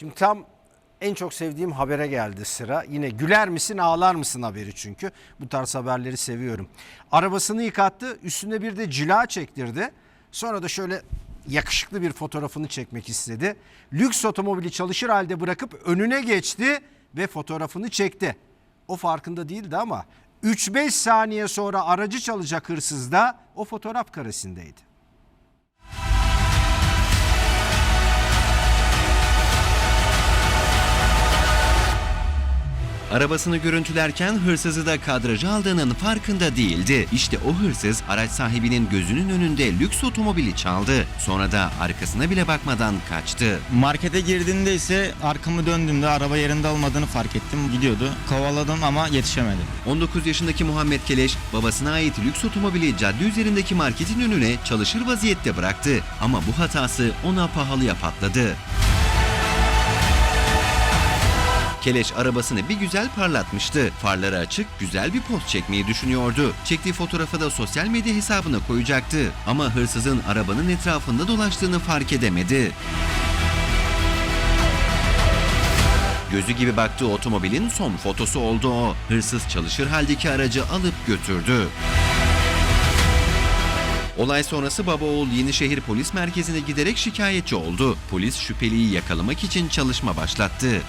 Şimdi tam en çok sevdiğim habere geldi sıra. Yine güler misin ağlar mısın haberi çünkü. Bu tarz haberleri seviyorum. Arabasını yıkattı üstüne bir de cila çektirdi. Sonra da şöyle yakışıklı bir fotoğrafını çekmek istedi. Lüks otomobili çalışır halde bırakıp önüne geçti ve fotoğrafını çekti. O farkında değildi ama 3-5 saniye sonra aracı çalacak hırsız da o fotoğraf karesindeydi. Arabasını görüntülerken hırsızı da kadraja aldığının farkında değildi. İşte o hırsız araç sahibinin gözünün önünde lüks otomobili çaldı. Sonra da arkasına bile bakmadan kaçtı. Markete girdiğinde ise arkamı döndüğümde araba yerinde olmadığını fark ettim. Gidiyordu. Kovaladım ama yetişemedim. 19 yaşındaki Muhammed Keleş babasına ait lüks otomobili cadde üzerindeki marketin önüne çalışır vaziyette bıraktı. Ama bu hatası ona pahalıya patladı. Keleş arabasını bir güzel parlatmıştı. Farları açık, güzel bir poz çekmeyi düşünüyordu. Çektiği fotoğrafı da sosyal medya hesabına koyacaktı. Ama hırsızın arabanın etrafında dolaştığını fark edemedi. Gözü gibi baktığı otomobilin son fotosu oldu o. Hırsız çalışır haldeki aracı alıp götürdü. Olay sonrası baba oğul Yenişehir Polis Merkezi'ne giderek şikayetçi oldu. Polis şüpheliyi yakalamak için çalışma başlattı.